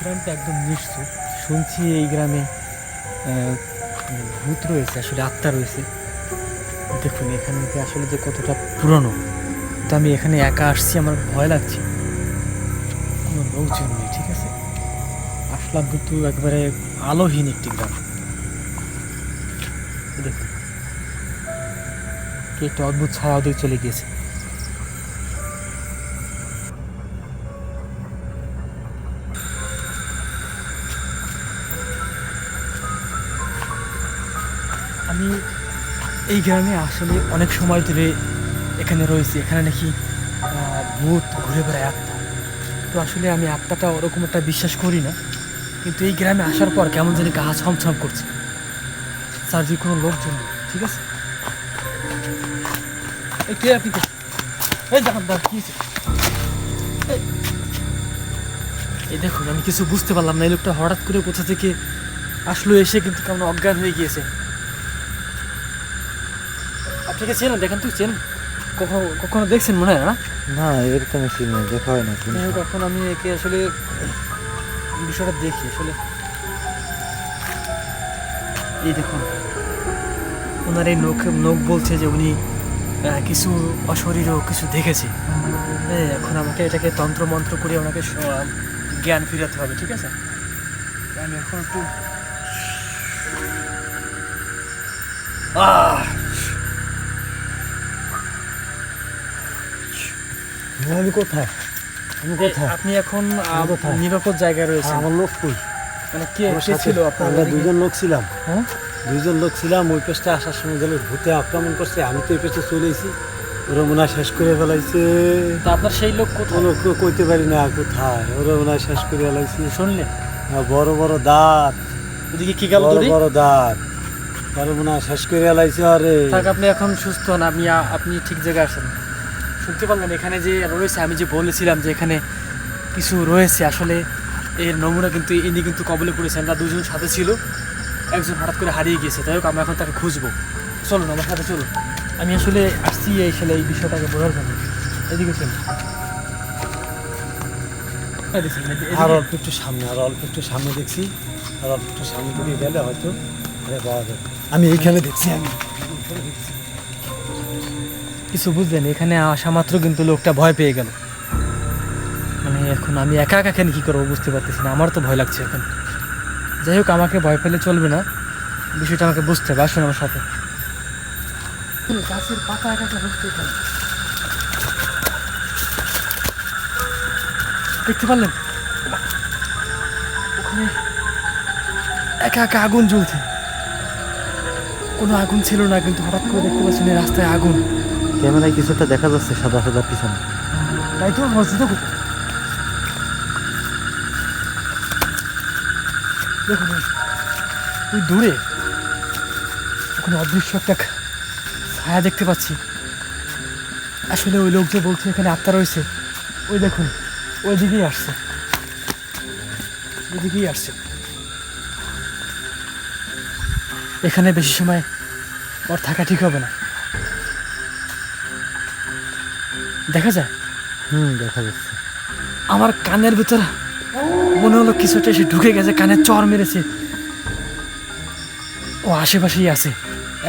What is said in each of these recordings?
কিন্তু একদম নিশ্চিত। শুনছি এই গ্রামে ভূত রয়েছে, আসলে আত্মা রয়েছে। দেখুন, এখানে আসলে যে কতটা পুরনো, তো আমি এখানে একা আসছি, আমার ভয় লাগছে। কোনো লোকজন নেই, ঠিক আছে? আসলাম কিন্তু একবারে আলোহীন একটি গ্রাম। দেখুন, কি একটা অদ্ভুত ছায়া ওদিকে চলে গিয়েছে। আমি এই গ্রামে আসলে অনেক সময় ধরে এখানে রয়েছি। এখানে নাকি ভূত ঘুরে বেড়ায় আত্মা। তো আসলে আমি আত্মাটা ওরকম একটা বিশ্বাস করি না। কিন্তু এই গ্রামে আসার পর কেমন জানি গা ছমছম করছে। যে কোনো লোকজন ঠিক আছে? আপনি এই এই- এই দেখুন, আমি কিছু বুঝতে পারলাম না। এই লোকটা হঠাৎ করে কোথা থেকে আসলো, এসে কিন্তু কেমন অজ্ঞান হয়ে গিয়েছে। আপনি কে চেনেন দেখেন তুই চেনেন। কখনো কখনো দেখছেন মনে হয় না? না এরকম সিন দেখা হয় না এখন আমি একে আসলে বিষয়টা দেখি আসলে। এই দেখুন ওনার এই নখ নখ বলছে যে উনি কিছু অশরীরও কিছু দেখেছে। হ্যাঁ এখন আমাকে এটাকে তন্ত্র মন্ত্র করে ওনাকে জ্ঞান ফিরাতে হবে ঠিক আছে? আমি এখন একটু আহ! আমি কোথায়? আমি কোথায়? আপনি এখন? নিরাপদ জায়গায় রয়েছেন। আমার লোক কই? মানে কে কে ছিল আপনার আমরা দুজন লোক ছিলাম। হ্যাঁ? দুইজন লোক ছিলাম ওই পেছটা আসার সময় গেলে ভূতে আক্রমণ করছে আমি তো এই পেছনে চলে এসেছি। ওরা মনে হয় শেষ করে ফেলাইছে। তা আপনার সেই লোক কোথায়? কোনো কইতে পারি না কোথায়। ওরা মনে হয় শেষ করে ফেলাইছে। শুনলেন? আর বড় বড় দাঁত। ওদিকে কি গেল বড় বড় দাঁত। ওরা মনে হয় শেষ করে ফেলাইছে আরে। থাক আপনি এখন সুস্থ হন আপনি আপনি ঠিক জায়গায় আসেন শুনতে পারলেন, এখানে যে রয়েছে, আমি যে বলেছিলাম যে এখানে কিছু রয়েছে, আসলে এর নমুনা কিন্তু, ইনি কিন্তু কবলে পড়েছেন, না, দুজন সাথে ছিল, একজন হঠাৎ করে হারিয়ে গিয়েছে। তাই হোক, আমরা এখন তাকে খুঁজবো। চলুন আমার সাথে চলুন। আমি আসলে আসছি এই আসলে এই বিষয়টাকে বোঝার জন্য। এদিকে চলুন। আর অল্প একটু সামনে, আর অল্প একটু সামনে দেখছি। আর অল্প একটু সামনে দিকে গেলে হয়তো আমি এইখানে দেখছি আমি। দেখছি। কিছু বুঝলেন, এখানে আসা মাত্র কিন্তু লোকটা ভয় পেয়ে গেল। মানে এখন আমি একা একা এখানে কী করব বুঝতে পারতেছি না, আমার তো ভয় লাগছে এখন। যাই হোক, আমাকে ভয় পেলে চলবে না, বিষয়টা আমাকে বুঝতে হবে, আসুন আমার সাথে। গাছের পাতা একা একা দেখতে পারলেন? ওখানে একা একা আগুন জ্বলছে। কোনো আগুন ছিল না, কিন্তু হঠাৎ করে দেখতে পাচ্ছেন রাস্তায় আগুন। ক্যামেরায় কিছুটা দেখা যাচ্ছে সাদা সাদা পিছনে। তাই তো মসজিদে ওই- ওই দূরে ওখানে অদৃশ্য একটা ছায়া দেখতে পাচ্ছি। আসলে ওই লোক যে বলছে এখানে আত্মা রয়েছে, ওই দেখুন, ওই দিকেই আসছে। ওইদিকেই আসছে। এখানে বেশি সময় ওর থাকা ঠিক হবে না। দেখা যায়? হুম দেখা যাচ্ছে। আমার কানের ভিতরে মনে হলো কিছুটা এসে ঢুকে গেছে কানে চর মেরেছে। ও আশেপাশেই আছে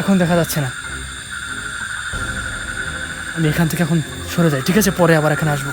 এখন দেখা যাচ্ছে না। আমি এখান থেকে এখন সরে যাই ঠিক আছে? পরে আবার এখানে আসব।